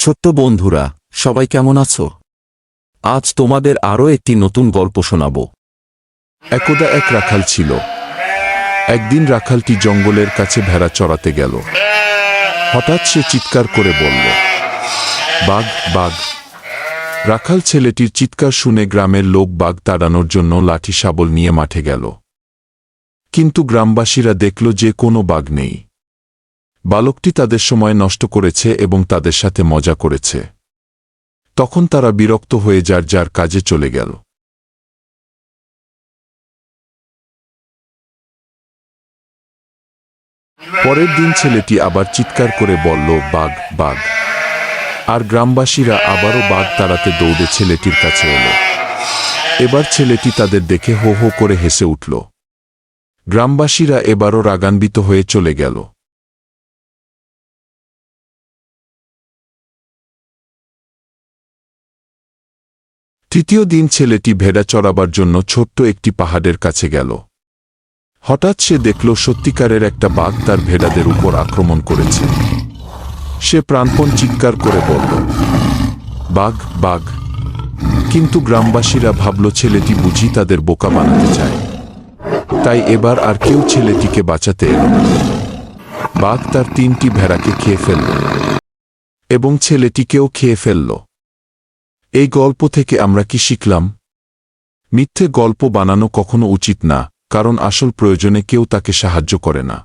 ছোট্ট বন্ধুরা, সবাই কেমন আছো? আজ তোমাদের আরও একটি নতুন গল্প শোনাব। একদা এক রাখাল ছিল। একদিন রাখালটি জঙ্গলের কাছে ভেড়া চড়াতে গেল। হঠাৎ সে চিৎকার করে বলল, বাঘ বাঘ। রাখাল ছেলেটির চিৎকার শুনে গ্রামের লোক বাঘ তাড়ানোর জন্য লাঠি শাবল নিয়ে মাঠে গেল। কিন্তু গ্রামবাসীরা দেখল যে কোনো বাঘ নেই। বালকটি তাদের সময় নষ্ট করেছে এবং তাদের সাথে মজা করেছে। তখন তারা বিরক্ত হয়ে যার যার কাজে চলে গেল। পরের দিন ছেলেটি আবার চিৎকার করে বলল, বাঘ বাঘ। আর গ্রামবাসীরা আবারও বাঘ তাড়াতে দৌড়ে ছেলেটির কাছে এলো। এবার ছেলেটি তাদের দেখে হো হো করে হেসে উঠল। গ্রামবাসীরা এবারও রাগান্বিত হয়ে চলে গেল। তৃতীয় দিন ছেলেটি ভেড়া চড়াবার জন্য ছোট্ট একটি পাহাড়ের কাছে গেল। হঠাৎ সে দেখল সত্যিকারের একটা বাঘ তার ভেড়াদের উপর আক্রমণ করেছে। সে প্রাণপণ চিৎকার করে বলল, বাঘ বাঘ। কিন্তু গ্রামবাসীরা ভাবল ছেলেটি বুঝি তাদের বোকা বানাতে চায়। তাই এবার আর কেউ ছেলেটিকে বাঁচাতে এল বাঘ তার তিনটি ভেড়াকে খেয়ে ফেলল এবং ছেলেটিকেও খেয়ে ফেলল। এই গল্প থেকে আমরা কি শিখলাম? মিথ্যে গল্প বানানো কখনো উচিত না, কারণ আসল প্রয়োজনে কেউ তাকে সাহায্য করে না।